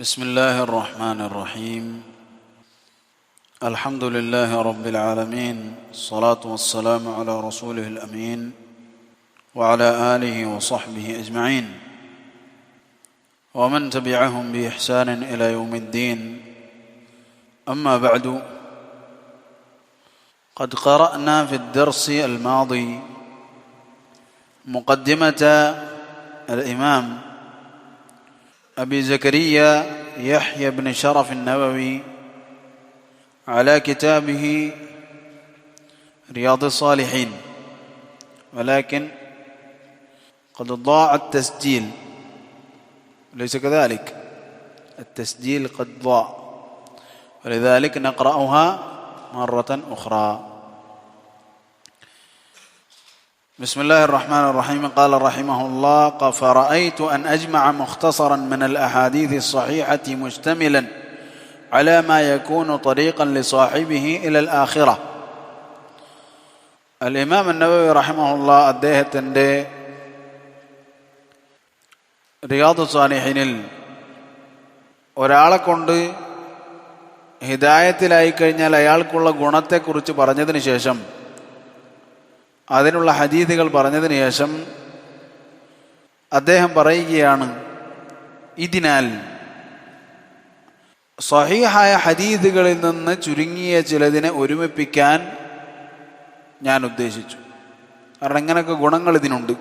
بسم الله الرحمن الرحيم. الحمد لله رب العالمين الصلاة والسلام على رسوله الأمين وعلى آله وصحبه أجمعين. ومن تبعهم بإحسان إلى يوم الدين. أما بعد قد قرأنا في الدرس الماضي مقدمة الإمام أبي زكريا يحيى بن شرف النووي على كتابه رياض الصالحين. ولكن قد ضاع التسجيل. ليس كذلك. التسجيل قد ضاع. ولذلك نقرأها مرة أخرى. بسم الله الرحمن الرحيم قال رحمه الله فرأيت أن أجمع مختصرا من الأحاديث الصحيحة مشتملا على ما يكون طريقا لصاحبه إلى الآخرة الإمام النووي رحمه الله അദ്ദേഹത്തിൻ്റെ റിയാദ് സാലിഹിനിൽ ഒരാളെ കൊണ്ട് ഹിദായത്തിലായി കഴിഞ്ഞാൽ അയാൾക്കുള്ള ഗുണത്തെക്കുറിച്ച് പറഞ്ഞതിന് ശേഷം അതിനുള്ള ഹദീദുകൾ പറഞ്ഞതിന് ശേഷം അദ്ദേഹം പറയുകയാണ് ഇതിനാൽ സ്വഹീഹായ ഹദീദുകളിൽ നിന്ന് ചുരുങ്ങിയ ചിലതിനെ ഒരുമിപ്പിക്കാൻ ഞാൻ ഉദ്ദേശിച്ചു. കാരണം ഇങ്ങനെയൊക്കെ ഗുണങ്ങൾ ഇതിനുണ്ട്.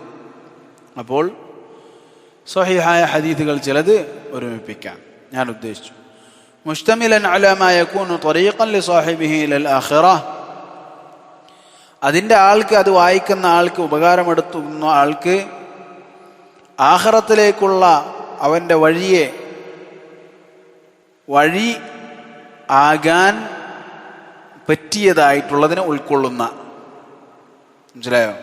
അപ്പോൾ സ്വഹീഹായ ഹദീദുകൾ ചിലത് ഒരുമിപ്പിക്കാൻ ഞാൻ ഉദ്ദേശിച്ചു. മുഷ്തമിലൻ കൂനു ത്വരീഖൻ സാഹിബിഹി ഇലൽ ആഖിറ അതിന്റെ ആൾക്ക് അത് വായിക്കുന്ന ആൾക്ക് ഉപകാരമെടുത്തുന്ന ആൾക്ക് ആഹ്റത്തിലേക്കുള്ള അവന്റെ വഴിയെ വഴി ആകാൻ പറ്റിയതായിട്ടുള്ളതിനെ ഉൾക്കൊള്ളുന്ന മനസ്സിലായോ?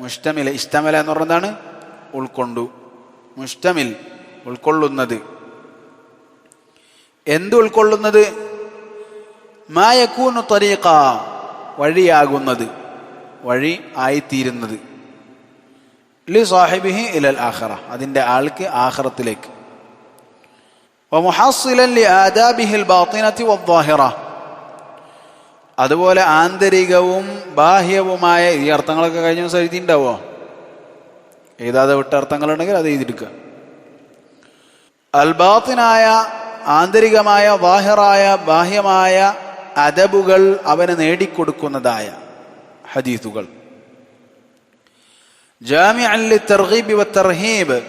മുഷ്ടമിൽ ഇഷ്ടമില എന്ന് പറഞ്ഞതാണ് ഉൾക്കൊണ്ടു. മുഷ്ടമിൽ ഉൾക്കൊള്ളുന്നത്. എന്ത് ഉൾക്കൊള്ളുന്നത്? മായക്കൂന്നു തരീക്ക വഴിയാകുന്നത്. വഴി ആയിത്തീരുന്നത്. ലി സാഹിബിഹി ഇലൽ ആഹറ അതിന്റെ ആൾക്ക് ആഹറത്തിലേക്ക് അതുപോലെ ആന്തരികവും ബാഹ്യവുമായ ഈ അർത്ഥങ്ങളൊക്കെ കഴിഞ്ഞ ദിവസം എഴുതിയിട്ടുണ്ടാവോ? എഴുതാതെ വിട്ട അർത്ഥങ്ങളുണ്ടെങ്കിൽ അത് എഴുതിയെടുക്കുക. അൽബാത്തിനായ ആന്തരികമായ വാഹിറായ ബാഹ്യമായ അദബുകൾ അവന് നേടിക്കൊടുക്കുന്നതായ ഹദീസുകൾ. ജാമിഅല്ലി തർഗീബ് വ തർഹീബ്.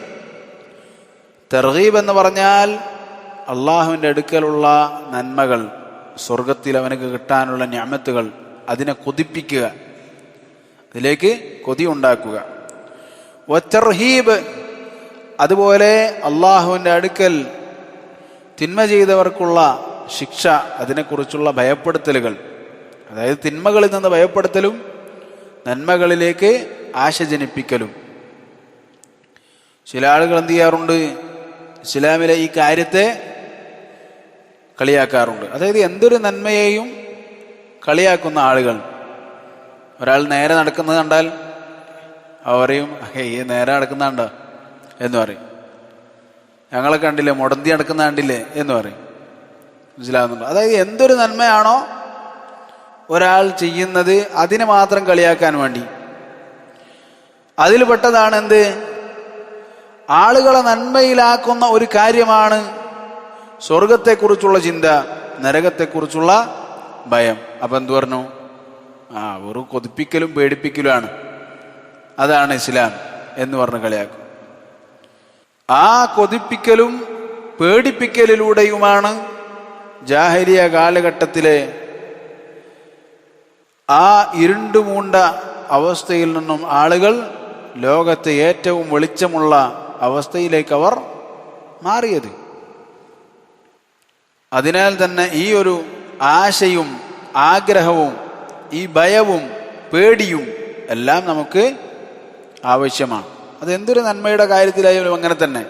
തർഗീബ് എന്ന് പറഞ്ഞാൽ അള്ളാഹുവിന്റെ അടുക്കലുള്ള നന്മകൾ സ്വർഗത്തിൽ അവനക്ക് കിട്ടാനുള്ള ഞാമത്തുകൾ അതിനെ കൊതിപ്പിക്കുക അതിലേക്ക് കൊതി ഉണ്ടാക്കുക. ഒറ്റർഹീബ് അതുപോലെ അള്ളാഹുവിന്റെ അടുക്കൽ തിന്മ ചെയ്തവർക്കുള്ള ശിക്ഷ അതിനെക്കുറിച്ചുള്ള ഭയപ്പെടുത്തലുകൾ. അതായത് തിന്മകളിൽ നിന്ന് ഭയപ്പെടുത്തലും നന്മകളിലേക്ക് ആശ ജനിപ്പിക്കലും. ചില ആളുകൾ എന്ത് ചെയ്യാറുണ്ട്? ഇസ്ലാമിലെ ഈ കാര്യത്തെ കളിയാക്കാറുണ്ട്. അതായത് എന്തൊരു നന്മയെയും കളിയാക്കുന്ന ആളുകൾ. ഒരാൾ നേരെ നടക്കുന്നത് കണ്ടാൽ അവരെയും ഈ നേരെ നടക്കുന്നുണ്ടോ എന്ന് പറയും. ഞങ്ങളെ കണ്ടില്ലേ? മുടന്തി നടക്കുന്ന കണ്ടില്ലേ? എന്ന് പറയും. മനസ്സിലാകുന്നുണ്ട് അതായത് എന്തൊരു നന്മയാണോ ഒരാൾ ചെയ്യുന്നത് അതിനെ മാത്രം കളിയാക്കാൻ വേണ്ടി. അതിൽ പെട്ടതാണ് എന്ത് ആളുകളെ നന്മയിലാക്കുന്ന ഒരു കാര്യമാണ് സ്വർഗത്തെക്കുറിച്ചുള്ള ചിന്ത നരകത്തെക്കുറിച്ചുള്ള ഭയം. അപ്പം എന്തു പറഞ്ഞു? ആ ഒരു കൊതിപ്പിക്കലും പേടിപ്പിക്കലുമാണ്. അതാണ് ഇസ്ലാം എന്ന് പറഞ്ഞ് കളിയാക്കും. ആ കൊതിപ്പിക്കലും പേടിപ്പിക്കലിലൂടെയുമാണ് ജാഹരിയ കാലഘട്ടത്തിലെ ആ ഇരുണ്ടു മൂണ്ട അവസ്ഥയിൽ നിന്നും ആളുകൾ ലോകത്തെ ഏറ്റവും വെളിച്ചമുള്ള അവസ്ഥയിലേക്ക് അവർ മാറിയത്. അതിനാൽ തന്നെ ഈ ഒരു ആശയും ആഗ്രഹവും ഈ ഭയവും പേടിയും എല്ലാം നമുക്ക് ആവശ്യമാണ്. അതെന്തൊരു നന്മയുടെ കാര്യത്തിലായാലും അങ്ങനെ തന്നെ.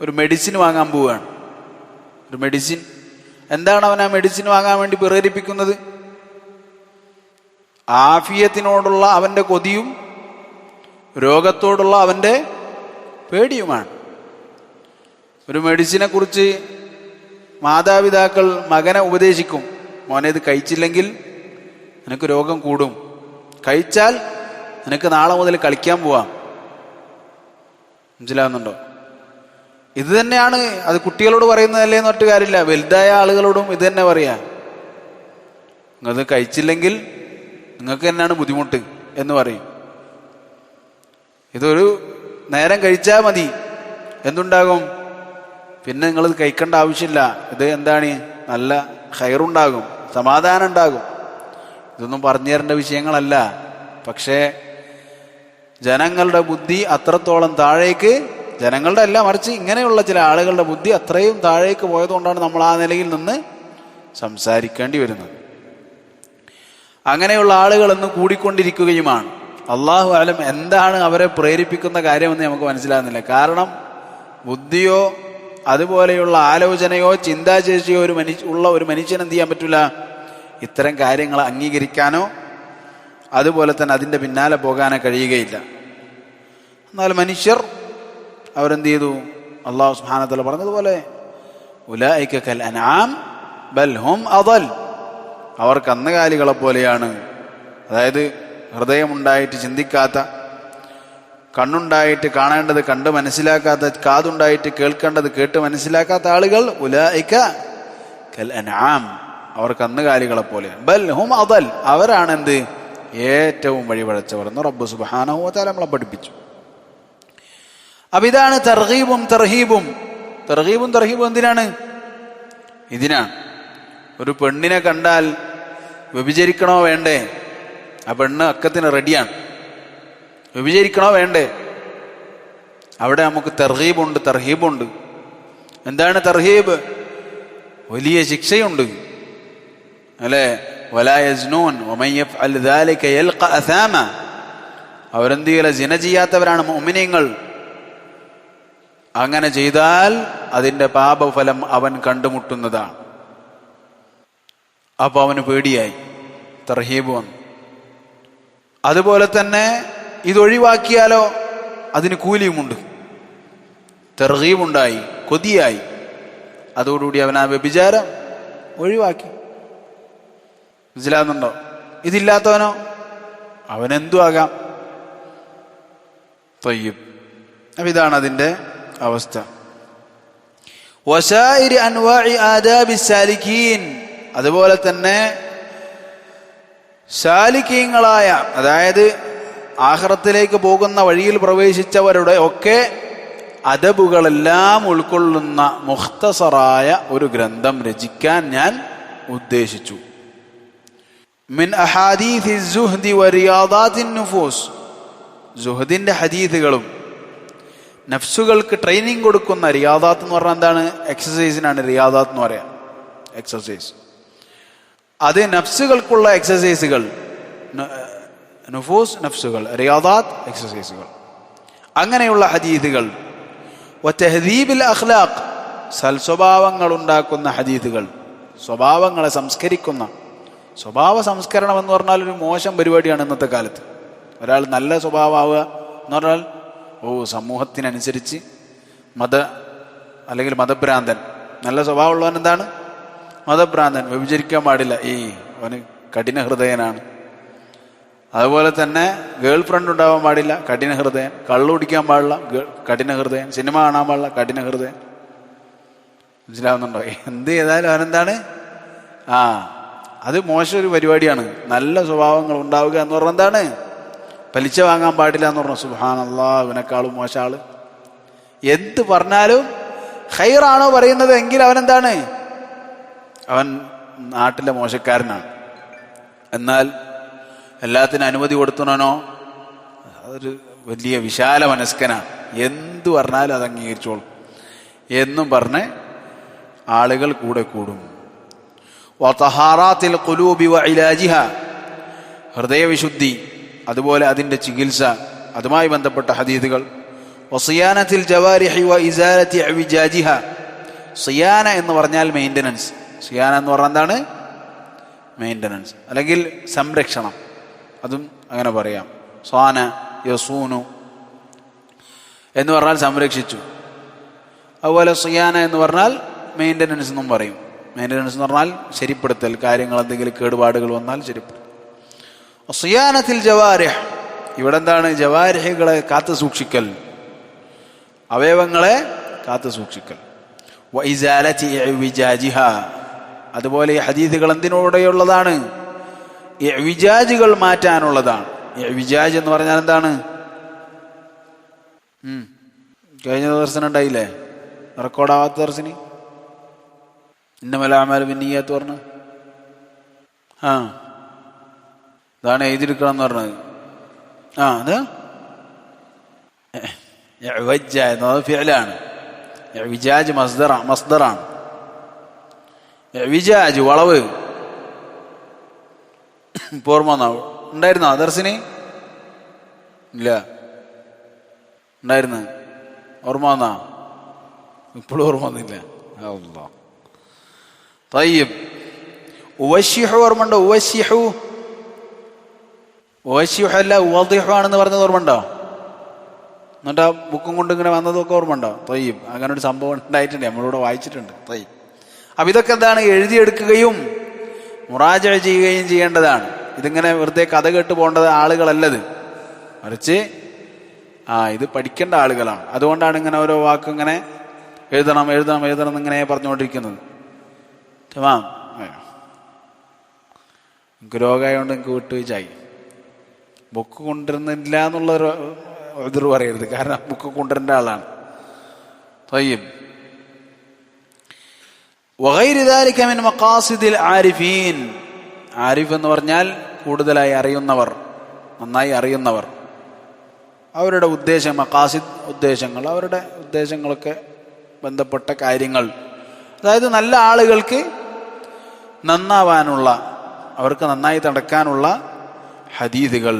ഒരു മെഡിസിൻ വാങ്ങാൻ പോവുകയാണ്. ഒരു മെഡിസിൻ എന്താണ് അവൻ ആ മെഡിസിൻ വാങ്ങാൻ വേണ്ടി പ്രേരിപ്പിക്കുന്നത്? ആഫിയത്തിനോടുള്ള അവന്റെ കൊതിയും രോഗത്തോടുള്ള അവന്റെ പേടിയുമാണ്. ഒരു മെഡിസിനെ കുറിച്ച് മാതാപിതാക്കൾ മകനെ ഉപദേശിക്കും. മോനെ ഇത് കഴിച്ചില്ലെങ്കിൽ നിനക്ക് രോഗം കൂടും. കഴിച്ചാൽ നിനക്ക് നാളെ മുതൽ കളിക്കാൻ പോവാം. മനസ്സിലാവുന്നുണ്ടോ? ഇത് തന്നെയാണ് അത് കുട്ടികളോട് പറയുന്നതല്ലേ എന്ന് ഒറ്റ കാര്യമില്ല. വലുതായ ആളുകളോടും ഇത് തന്നെ പറയാ. അത് കഴിച്ചില്ലെങ്കിൽ നിങ്ങൾക്ക് തന്നെയാണ് ബുദ്ധിമുട്ട് എന്ന് പറയും. ഇതൊരു നേരം കഴിച്ചാൽ മതി. എന്തുണ്ടാകും? പിന്നെ നിങ്ങളിത് കഴിക്കേണ്ട ആവശ്യമില്ല. ഇത് എന്താണ്? നല്ല ഹയറുണ്ടാകും സമാധാനം ഉണ്ടാകും ഇതൊന്നും പറഞ്ഞു തരേണ്ട വിഷയങ്ങളല്ല. പക്ഷേ ജനങ്ങളുടെ ബുദ്ധി അത്രത്തോളം താഴേക്ക് ജനങ്ങളുടെ അല്ല മറിച്ച് ഇങ്ങനെയുള്ള ചില ആളുകളുടെ ബുദ്ധി അത്രയും താഴേക്ക് പോയതുകൊണ്ടാണ് നമ്മൾ ആ നിലയിൽ നിന്ന് സംസാരിക്കേണ്ടി വരുന്നത്. അങ്ങനെയുള്ള ആളുകൾ ഇന്ന് കൂടിക്കൊണ്ടിരിക്കുകയുമാണ്. അള്ളാഹു ആലം എന്താണ് അവരെ പ്രേരിപ്പിക്കുന്ന കാര്യമെന്ന് നമുക്ക് മനസ്സിലാകുന്നില്ല. കാരണം ബുദ്ധിയോ അതുപോലെയുള്ള ആലോചനയോ ചിന്താശേഷിയോ ഒരു മനുഷ്യ ഉള്ള ഒരു മനുഷ്യൻ എന്ത് ചെയ്യാൻ പറ്റില്ല ഇത്തരം കാര്യങ്ങൾ അംഗീകരിക്കാനോ അതുപോലെ തന്നെ അതിന്റെ പിന്നാലെ പോകാനോ കഴിയുകയില്ല. എന്നാൽ മനുഷ്യർ അവരെന്ത് ചെയ്തു? അള്ളാഹു സുഹാനത്തല പറഞ്ഞതുപോലെ ഉലായിക്കൽ കൽ അനാം ബൽ ഹും അവർ കന്നുകാലികളെ പോലെയാണ്. അതായത് ഹൃദയമുണ്ടായിട്ട് ചിന്തിക്കാത്ത കണ്ണുണ്ടായിട്ട് കാണേണ്ടത് കണ്ട് മനസ്സിലാക്കാത്ത കാതുണ്ടായിട്ട് കേൾക്കേണ്ടത് കേട്ട് മനസ്സിലാക്കാത്ത ആളുകൾ ഉലായിക്ക അവർ കന്നുകാലികളെ പോലെയാണ്. ബൽ ഹും അതൽ അവരാണ് എന്ത് ഏറ്റവും വഴിപഴച്ചവർ എന്ന് റബ്ബ് സുബാനഹുത്താല നമ്മളെ പഠിപ്പിച്ചു. അപ്പൊ ഇതാണ് തർഹീബും തർഹീബും. തർഹീബും തർഹീബും എന്തിനാണ്? ഇതിനാണ്. ഒരു പെണ്ണിനെ കണ്ടാൽ വ്യഭിചരിക്കണോ വേണ്ടേ? ആ പെണ്ണ് അക്കത്തിന് റെഡിയാണ്. വ്യഭിചരിക്കണോ വേണ്ടേ? അവിടെ നമുക്ക് തർഹീബുണ്ട് തർഹീബുണ്ട്. എന്താണ് തർഹീബ്? വലിയ ശിക്ഷയുണ്ട്. അല്ലേ? വലായസ്നൂൻ അവരെന്ത് ചെയ്യല? ജിന ചെയ്യാത്തവരാണ് മോമിനിയങ്ങൾ അങ്ങനെ ചെയ്താൽ അതിന്റെ പാപഫലം അവൻ കണ്ടുമുട്ടുന്നതാണ്. അപ്പൊ അവന് പേടിയായി. തർഹീബ് വന്നു. അതുപോലെ തന്നെ ഇതൊഴിവാക്കിയാലോ? അതിന് കൂലിയുമുണ്ട്. തെർഹീബുണ്ടായി കൊതിയായി. അതോടുകൂടി അവൻ ആ വ്യഭിചാരം ഒഴിവാക്കി. മനസ്സിലാകുന്നുണ്ടോ ഇതില്ലാത്തവനോ? അവനെന്തു ആകാം തൊയ്യും അപ്പൊ ഇതാണ് അതിന്റെ അവസ്ഥ. വസായിരി അതുപോലെ തന്നെ ശാലിക്കീങ്ങളായ അതായത് ആഹ്റത്തിലേക്ക് പോകുന്ന വഴിയിൽ പ്രവേശിച്ചവരുടെ ഒക്കെ അതബുകളെല്ലാം ഉൾക്കൊള്ളുന്ന മുഖ്തസറായ ഒരു ഗ്രന്ഥം രചിക്കാൻ ഞാൻ ഉദ്ദേശിച്ചു. മിൻ അഹാദീഥി സുഹ്ദി നുഫൂസ്. സുഹദിന്റെ ഹദീഥുകളും നഫ്സുകൾക്ക് ട്രെയിനിങ് കൊടുക്കുന്ന റിയാദാത്ത് എന്ന് പറഞ്ഞാൽ എന്താണ്? എക്സസൈസിനാണ് റിയാദാത്ത് എന്ന് പറയാം. എക്സസൈസ്. അത് നഫ്സുകൾക്കുള്ള എക്സസൈസുകൾ നുഫൂസ് നഫ്സുകൾ. റിയാദാത്ത് എക്സസൈസുകൾ അങ്ങനെയുള്ള ഹദീദുകൾ. ഒറ്റഹദീബിൽ അഖ്ലാഖ്. സൽസ്വഭാവങ്ങൾ ഉണ്ടാക്കുന്ന ഹദീദുകൾ. സ്വഭാവങ്ങളെ സംസ്കരിക്കുന്ന. സ്വഭാവ സംസ്കരണം എന്ന് പറഞ്ഞാൽ ഒരു മോശം പരിപാടിയാണ് ഇന്നത്തെ കാലത്ത്. ഒരാൾ നല്ല സ്വഭാവമാവുക എന്ന് പറഞ്ഞാൽ ഓ സമൂഹത്തിനനുസരിച്ച് മത അല്ലെങ്കിൽ മതഭ്രാന്തൻ. നല്ല സ്വഭാവമുള്ളവൻ എന്താണ്? മതഭ്രാന്തൻ വ്യഭിചരിക്കാൻ പാടില്ല. ഈ അവന് കഠിന ഹൃദയനാണ്. അതുപോലെ തന്നെ ഗേൾ ഫ്രണ്ട് ഉണ്ടാവാൻ പാടില്ല കഠിന ഹൃദയൻ. കള്ളു കുടിക്കാൻ പാടില്ല കഠിന ഹൃദയൻ. സിനിമ കാണാൻ പാടില്ല കഠിന ഹൃദയൻ. മനസ്സിലാവുന്നുണ്ടോ? എന്ത് ചെയ്താലും അവനെന്താണ്? ആ അത് മോശം ഒരു പരിപാടിയാണ്. നല്ല സ്വഭാവങ്ങൾ ഉണ്ടാവുക എന്ന് പറഞ്ഞാൽ എന്താണ്? പലിച്ച വാങ്ങാൻ പാടില്ല എന്ന് പറഞ്ഞു സുഹാനല്ലാ ഇവനേക്കാളും മോശം എന്ത് പറഞ്ഞാലും ഹൈറാണോ പറയുന്നത് എങ്കിൽ അവനെന്താണ്? അവൻ നാട്ടിലെ മോശക്കാരനാണ്. എന്നാൽ എല്ലാത്തിനും അനുമതി കൊടുത്തണോ അതൊരു വലിയ വിശാല മനസ്കനാണ്. എന്തു പറഞ്ഞാലും അത് അംഗീകരിച്ചോളും. എന്നും പറഞ്ഞ് ആളുകൾ കൂടെ കൂടും. വതഹാറാത്തിൽ കുലൂബി വ ഹൃദയവിശുദ്ധി അതുപോലെ അതിന്റെ ചികിത്സ അതുമായി ബന്ധപ്പെട്ട ഹദീദുകൾ. വസിയാനത്തിൽ ജവാരിഹി വ ഇസാലത്തി അവിജാജിഹ സിയാന എന്ന് പറഞ്ഞാൽ മെയിന്റനൻസ് സിയാന എന്ന് പറഞ്ഞാൽ എന്താണ്? മെയിന്റനൻസ് അല്ലെങ്കിൽ സംരക്ഷണം. അതും അങ്ങനെ പറയാം. സ്വാന യസൂനു എന്ന് പറഞ്ഞാൽ സംരക്ഷിച്ചു. അതുപോലെ സിയാന എന്ന് പറഞ്ഞാൽ മെയിന്റനൻസ് എന്നും പറയും. മെയിന്റനൻസ് എന്ന് പറഞ്ഞാൽ ശരിപ്പെടുത്തൽ കാര്യങ്ങൾ എന്തെങ്കിലും കേടുപാടുകൾ വന്നാൽ ശരിപ്പെടുത്തൽ. സിയാനത്തിൽ ജവാരിഹ്. ഇവിടെ എന്താണ്? ജവാരിഹുകളെ കാത്തു സൂക്ഷിക്കൽ. അവയവങ്ങളെ കാത്തു സൂക്ഷിക്കൽ. അതുപോലെ ഈ ഹദീദുകൾ എന്തിനോടെയുള്ളതാണ്? വിജാജുകൾ മാറ്റാനുള്ളതാണ്. വിജാജ് എന്ന് പറഞ്ഞാൽ എന്താണ്. കഴിഞ്ഞ ദർശനം ഉണ്ടായില്ലേ? റെക്കോർഡാവാത്ത ദർശനി ഇന്നമലാമാൽ പിന്നീയാത്ത് പറഞ്ഞു. ആ. ഇതാണ് എഴുതിയെടുക്കണം എന്ന് പറഞ്ഞത്. ആ അത്? എന്ന് എന്നത് ഫിയലാണ് വിജാജ് മസ്ദറാണ് മസ്ദറാണ്. വിജാജ് വളവ്. പോർമ ഉണ്ടായിരുന്നോ ദർശിനി ഇല്ല. ഉണ്ടായിരുന്നു. ഓർമ്മ വന്നാ? ഇപ്പോഴും ഓർമ്മ വന്നില്ല. തയ്യം. ഉവശിഹു ഓർമ്മ ഉണ്ടോ? ഉവശിഹു. ഉവശിഹു അല്ല ഉവദിഹു ആണെന്ന് പറഞ്ഞത് ഓർമ്മ ഉണ്ടോ? എന്നിട്ട് ആ ബുക്കും കൊണ്ട് ഇങ്ങനെ വന്നതൊക്കെ ഓർമ്മ ഉണ്ടോ? തയ്യം. അങ്ങനെ ഒരു സംഭവം ഉണ്ടായിട്ടുണ്ട്. നമ്മളിവിടെ വായിച്ചിട്ടുണ്ട്. തയ്യബ് അപ്പൊ ഇതൊക്കെ എന്താണ്? എഴുതിയെടുക്കുകയും മുറാജ ചെയ്യുകയും ചെയ്യേണ്ടതാണ്. ഇതിങ്ങനെ വെറുതെ കഥ കേട്ട് പോകേണ്ടത് ആളുകളല്ലത്. മറിച്ച് ആ ഇത് പഠിക്കേണ്ട ആളുകളാണ്. അതുകൊണ്ടാണ് ഇങ്ങനെ ഓരോ വാക്ക് ഇങ്ങനെ എഴുതണം എഴുതണം എഴുതണം എന്നിങ്ങനെ പറഞ്ഞുകൊണ്ടിരിക്കുന്നത്. ചുമ്മാ എനിക്ക് രോഗമായതുകൊണ്ട് എനിക്ക് വിട്ടുവീഴ്ചായി ബുക്ക് കൊണ്ടുവരുന്നില്ല എന്നുള്ളൊരു എതിർ പറയരുത്. കാരണം ബുക്ക് കൊണ്ടുവരേണ്ട ആളാണ്. തയ്യം. വഗൈരി ذلك من مقاصد العارفين ആരിഫ് എന്ന് പറഞ്ഞാൽ കൂടുതലായി അറിയുന്നവർ നന്നായി അറിയുന്നവർ അവരുടെ ഉദ്ദേശം മക്കാസിദ് ഉദ്ദേശങ്ങൾ അവരുടെ ഉദ്ദേശങ്ങളൊക്കെ ബന്ധപ്പെട്ട കാര്യങ്ങൾ അതായത് നല്ല ആളുകൾക്ക് നന്നാവാനുള്ള അവർക്ക് നന്നായി നടക്കാനുള്ള ഹദീദുകൾ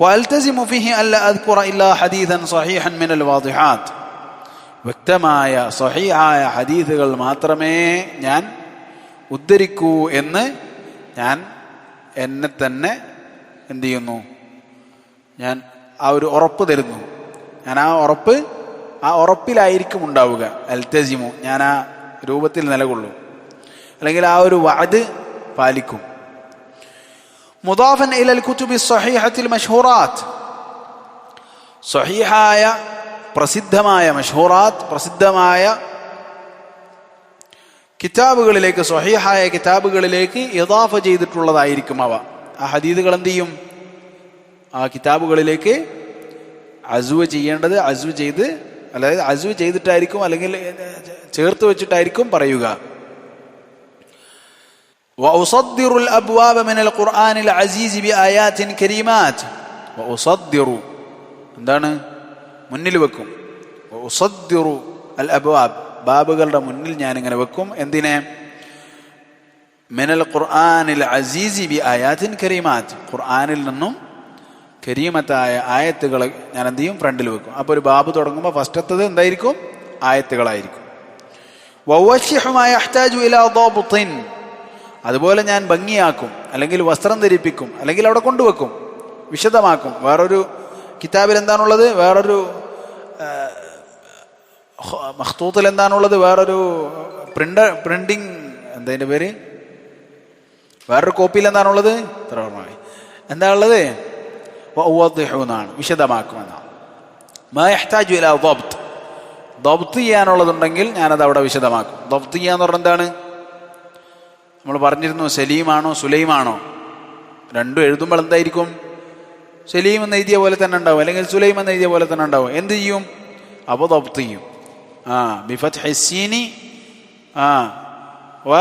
والتزم فيه الا اذكر الا حديثا صحيحا من الواضحات വ്യക്തമായ സ്വഹിയായ ഹദീസുകൾ മാത്രമേ ഞാൻ ഉദ്ധരിക്കൂ എന്ന് ഞാൻ എന്നെ തന്നെ എന്തു ചെയ്യുന്നു? ഞാൻ ആ ഒരു ഉറപ്പ് തരുന്നു. ഞാൻ ആ ഉറപ്പ് ആ ഉറപ്പിലായിരിക്കും ഉണ്ടാവുക. അൽത്തജിമു ഞാൻ ആ രൂപത്തിൽ നിലകൊള്ളും. അല്ലെങ്കിൽ ആ ഒരു വാദ് പാലിക്കും. മുദാഫൻ ഇലൽ കുത്തുബി സഹീഹത്തിൽ മഷൂറാത്ത് സഹീഹായ പ്രസിദ്ധമായ മഷ്ഹൂറാത്ത് പ്രസിദ്ധമായ കിതാബുകളിലേക്ക് സ്വഹീഹായ കിതാബുകളിലേക്ക് യഥാഫ ചെയ്തിട്ടുള്ളതായിരിക്കും അവ ആ ഹദീദുകൾ എന്ത് ചെയ്യും ആ കിതാബുകളിലേക്ക് അസുവ ചെയ്യേണ്ടത് അസുവ ചെയ്ത് അതായത് അസുവ ചെയ്തിട്ടായിരിക്കും അല്ലെങ്കിൽ ചേർത്ത് വെച്ചിട്ടായിരിക്കും പറയുക وأصدر الأبواب من القرآن العزيز بآيات كريمات وأصدر എന്താണ് മുന്നിൽ വെക്കും. ഉസദ്ദിറു അൽ അബ്വാബ് ബാബുകളുടെ മുന്നിൽ ഞാൻ ഇങ്ങനെ വെക്കും. എന്തിനെ? മിനൽ ഖുർആനിൽ അസീസി ബി ആയാത്തിൻ കരീമാത്ത്. ഖുർആനിൽ നിന്നും കരീമത്തായ ആയത്തുകൾ ഞാൻ എന്ത് ചെയ്യും? ഫ്രണ്ടിൽ വെക്കും. അപ്പോൾ ഒരു ബാബ് തുടങ്ങുമ്പോൾ ഫസ്റ്റ് ഫസ്റ്റത്തത് എന്തായിരിക്കും? ആയത്തുകളായിരിക്കും. അതുപോലെ ഞാൻ ഭംഗിയാക്കും. അല്ലെങ്കിൽ വസ്ത്രം ധരിപ്പിക്കും. അല്ലെങ്കിൽ അവിടെ കൊണ്ടുവെക്കും. വിശദമാക്കും. വേറൊരു കിതാബിൽ എന്താണുള്ളത് വേറൊരു മഖ്തൂത്തിൽ എന്താണുള്ളത് വേറൊരു പ്രിന്റ് പ്രിന്റിങ് എന്തതിന്റെ പേര്? വേറൊരു കോപ്പിയിൽ എന്താണുള്ളത്? ഓർമ്മയായി എന്താ ഉള്ളത് എന്നാണ് വിശദമാക്കുമെന്നാണ് ദബ്ത്. ചെയ്യാനുള്ളതുണ്ടെങ്കിൽ ഞാനത് അവിടെ വിശദമാക്കും. ദബ്ത് ചെയ്യാന്ന് പറഞ്ഞാൽ എന്താണ് നമ്മൾ പറഞ്ഞിരുന്നു സലീമാണോ സുലൈമാണോ? രണ്ടും എഴുതുമ്പോൾ എന്തായിരിക്കും? സലീം എന്ന് എഴുതിയ പോലെ തന്നെ ഉണ്ടാവും. അല്ലെങ്കിൽ സുലൈം എന്ന് എഴുതിയ പോലെ തന്നെ ഉണ്ടാവും. എന്ത് ചെയ്യും? അപ്പോൾ ചെയ്യും. ആ ബിഫത് ഹസീനി ആ വ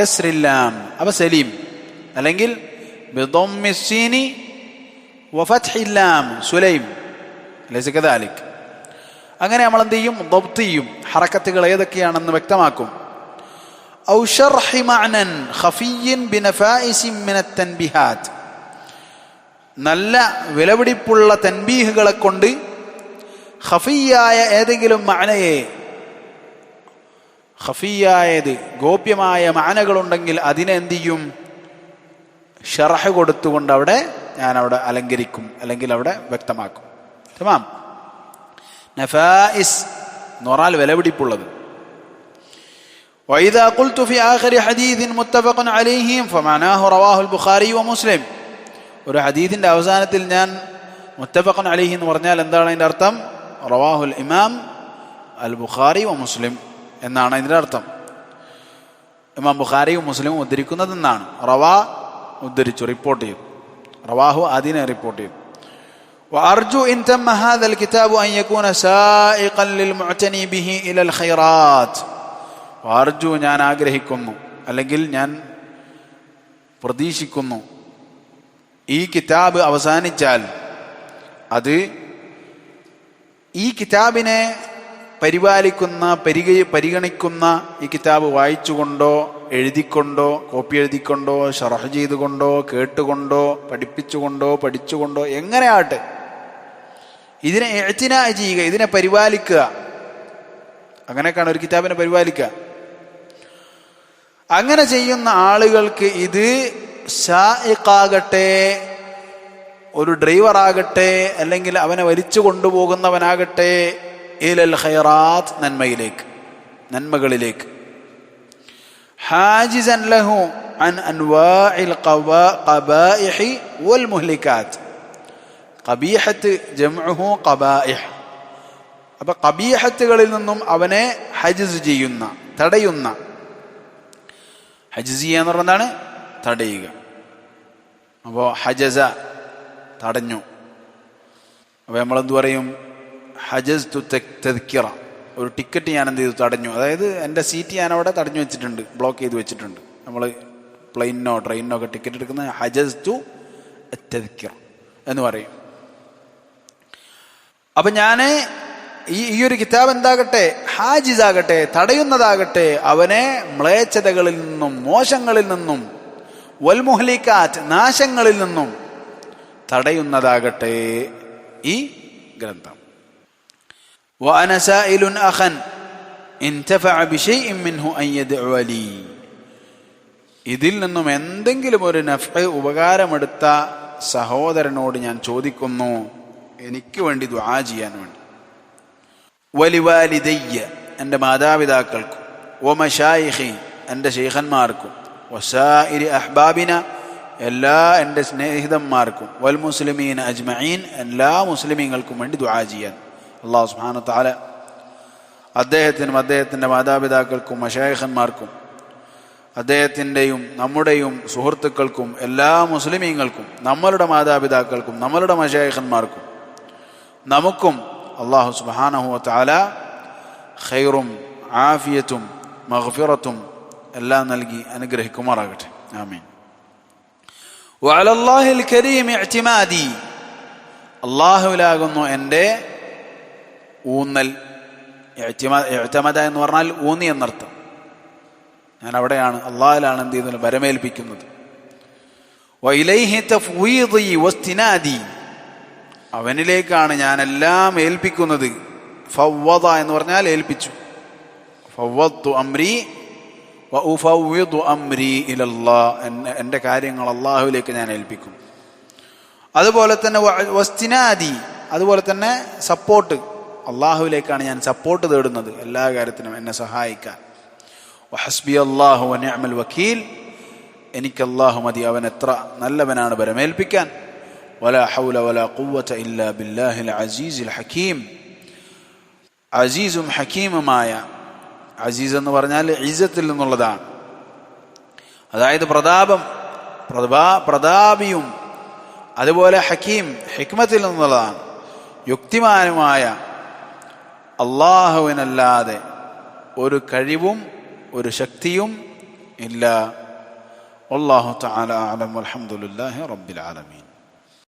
കസ്രില്ലാം. അപ്പോൾ സലീം. അല്ലെങ്കിൽ ബിദൊമ്മിസീനി വഫത്ഹില്ലാം സുലൈം. ലൈസ കദാലിക്. അങ്ങനെ നമ്മൾ എന്ത് ചെയ്യും? ദബ്ത് ചെയ്യും. ഹറക്കത്തുകൾ ഏതൊക്കെയാണെന്ന് വ്യക്തമാക്കും. ഔ ഷർഹി മഅനൻ ഖഫിയ്യൻ ബിനഫായിസിൻ മിനത്തൻബിഹാത്ത്. നല്ല വിലപിടിപ്പുള്ള തൻബീഹുകളെ കൊണ്ട് ഖഫിയായ ഏതെങ്കിലും മാനയെ ഖഫിയായത് ഗോപ്യമായ മാനകളുണ്ടെങ്കിൽ അതിനെ എന്ത് ചെയ്യും ഷറഹ് കൊടുത്തുകൊണ്ട് അവിടെ ഞാൻ അവിടെ അലങ്കരിക്കും അല്ലെങ്കിൽ അവിടെ വ്യക്തമാക്കും തമാം നഫായിസ് എന്ന് പറഞ്ഞാൽ വിലപിടിപ്പുള്ളത് وإذا قلت في آخر حديث متفق عليه فمعناه رواه البخاري ومسلم ഒരു ഹദീദിന്റെ അവസാനത്തിൽ ഞാൻ മുത്തഫഖൻ അലിഹി എന്ന് പറഞ്ഞാൽ എന്താണ് അതിന്റെ അർത്ഥം റവാഹുൽ ഇമാം അൽ ബുഖാരി വ മുസ്ലിം എന്നാണ് അതിന്റെ അർത്ഥം ഇമാം ബുഖാരിയും മുസ്ലിമും ഉദ്ധരിക്കുന്നതെന്നാണ് റവാ ഉദ്ധരിച്ചു റിപ്പോർട്ട് ചെയ്തു റവാഹു അതിനെ റിപ്പോർട്ട് ചെയ്തു وأرجو إن تم هذا الكتاب أن يكون سائقا للمعتني به إلى الخيرات വാർജു ഞാൻ ആഗ്രഹിക്കുന്നു അല്ലെങ്കിൽ ഞാൻ പ്രതീക്ഷിക്കുന്നു ഈ കിതാബ് അവസാനിച്ചാൽ അത് ഈ കിതാബിനെ പരിപാലിക്കുന്ന പരിഗ പരിഗണിക്കുന്ന ഈ കിതാബ് വായിച്ചുകൊണ്ടോ എഴുതിക്കൊണ്ടോ കോപ്പി എഴുതിക്കൊണ്ടോ ഷർഹ് ചെയ്തുകൊണ്ടോ കേട്ടുകൊണ്ടോ പഠിപ്പിച്ചുകൊണ്ടോ പഠിച്ചുകൊണ്ടോ എങ്ങനെയാട്ടെ ഇതിനെ എഴുത്തിന ചെയ്യുക ഇതിനെ പരിപാലിക്കുക. അങ്ങനെയൊക്കെയാണ് ഒരു കിതാബിനെ പരിപാലിക്കുക. അങ്ങനെ ചെയ്യുന്ന ആളുകൾക്ക് ഇത് ഷായിഖാകട്ടെ ഒരു ഡ്രൈവറാകട്ടെ അല്ലെങ്കിൽ അവനെ വലിച്ചു കൊണ്ടുപോകുന്നവനാകട്ടെ ഇലൽ ഖൈറാത്ത് നന്മയിലേക്ക് നന്മകളിലേക്ക്. ഹാജിസൻ ലഹു അൻ അൻവാഇൽ വൽ ജംഉഹു ഖബീഹത്തുകളിൽ നിന്നും അവനെ ഹജിസ് ചെയ്യുന്ന തടയുന്ന. ഹജ്ജ് ചെയ്യുക എന്ന് പറഞ്ഞാൽ തടയുക. അപ്പോൾ ഹജസ തടഞ്ഞു. അപ്പോൾ നമ്മളെന്ത് പറയും? ഹജസ് തു തെക്കിറ ഒരു ടിക്കറ്റ് ഞാൻ എന്ത് ചെയ്തു തടഞ്ഞു. അതായത് എന്റെ സീറ്റ് ഞാൻ അവിടെ തടഞ്ഞു വെച്ചിട്ടുണ്ട്. ബ്ലോക്ക് ചെയ്ത് വെച്ചിട്ടുണ്ട്. നമ്മൾ പ്ലെയിനോ ട്രെയിനിനോ ഒക്കെ ടിക്കറ്റ് എടുക്കുന്ന ഹജസ് ടു തെക്കിറ എന്ന് പറയും. അപ്പം ഞാൻ ഈ ഈ ഒരു കിതാബ് എന്താകട്ടെ? ഹാജിസാകട്ടെ തടയുന്നതാകട്ടെ അവനെ മ്ലേച്ഛതകളിൽ നിന്നും മോശങ്ങളിൽ നിന്നും വൽമുഹലിക്കാറ്റ് നാശങ്ങളിൽ നിന്നും തടയുന്നതാകട്ടെ ഈ ഗ്രന്ഥം. അഖൻ മിൻഹു ഇതിൽ നിന്നും എന്തെങ്കിലും ഒരു നഫ് ഉപകാരമെടുത്ത സഹോദരനോട് ഞാൻ ചോദിക്കുന്നു. എനിക്ക് വേണ്ടി ദ്വാ ചെയ്യാൻ വേണ്ടി. വലിവാലിതയ്യ എന്റെ മാതാപിതാക്കൾക്കും ഒ മഷായിഹി എന്റെ ശേഖന്മാർക്കും വസായിരി അഹ്ബാബിന എല്ലാ എന്റെ സ്നേഹിതന്മാർക്കും വൽ മുസ്ലിമീൻ അജ്മഈൻ എല്ലാ മുസ്ലിമീങ്ങൾക്കും വേണ്ടി ദുആ ചെയ്യാൻ. അള്ളാഹു സുബ്ഹാനഹു തആല അദ്ദേഹത്തിനും അദ്ദേഹത്തിന്റെ മാതാപിതാക്കൾക്കും മഷായിഖന്മാർക്കും അദ്ദേഹത്തിന്റെയും നമ്മുടെയും സുഹൃത്തുക്കൾക്കും എല്ലാ മുസ്ലിമീങ്ങൾക്കും നമ്മളുടെ മാതാപിതാക്കൾക്കും നമ്മളുടെ മഷായിഖന്മാർക്കും നമുക്കും അള്ളാഹു സുബാനഹു താല ഖൈറും ആഫിയത്തും മഹഫിറത്തും എല്ലാം നൽകി അനുഗ്രഹിക്കുമാറാകട്ടെ. ആമീൻ. വഅലല്ലാഹിൽ കരീം ഇഅ്തിമാദി. അള്ളാഹുവിലാകുന്നു എന്റെ ഊന്നൽ. എന്ന് പറഞ്ഞാൽ ഊന്നി എന്നർത്ഥം. ഞാൻ അവിടെയാണ് അള്ളാഹിലാണ് എന്ത് ചെയ്യുന്നത്? വരമേൽപ്പിക്കുന്നത്. അവനിലേക്കാണ് ഞാൻ എല്ലാം ഏൽപ്പിക്കുന്നത്. ഫവ്വത എന്ന് പറഞ്ഞാൽ ഏൽപ്പിച്ചു. ഫവ്വത്തു വഉഫവ്വിദു അംരി ഇലല്ലാ. എന്റെ കാര്യങ്ങൾ അള്ളാഹുവിലേക്ക് ഞാൻ ഏൽപ്പിക്കും. അതുപോലെ തന്നെ വസ്തിനാദി അതുപോലെ തന്നെ സപ്പോർട്ട് അള്ളാഹുവിലേക്കാണ് ഞാൻ സപ്പോർട്ട് തേടുന്നത് എല്ലാ കാര്യത്തിനും എന്നെ സഹായിക്കാൻ. ഹസ്ബി അള്ളാഹു അനഅമൽ വക്കീൽ. എനിക്ക് അള്ളാഹു മതി അവൻ എത്ര നല്ലവനാണ് പരമേൽപ്പിക്കാൻ. വല ഹൗല വല കുവ്വത്ത ഇല്ല ബില്ലാഹിൽ അസീസിൽ ഹക്കീം അസീസും ഹക്കീമുമായ അസീസ് എന്ന് പറഞ്ഞാൽ ഇസത്തിൽ നിന്നുള്ളതാണ്. അതായത് പ്രതാപം പ്രതാ പ്രതാപിയും അതുപോലെ ഹക്കീം ഹിക്മത്തിൽ നിന്നുള്ളതാണ്. യുക്തിമാനുമായ അള്ളാഹുവിനല്ലാതെ ഒരു കഴിവും ഒരു ശക്തിയും ഇല്ല. അള്ളാഹു തആല അലം അൽഹംദുലില്ലാഹി റബ്ബിൽ ആലമീൻ.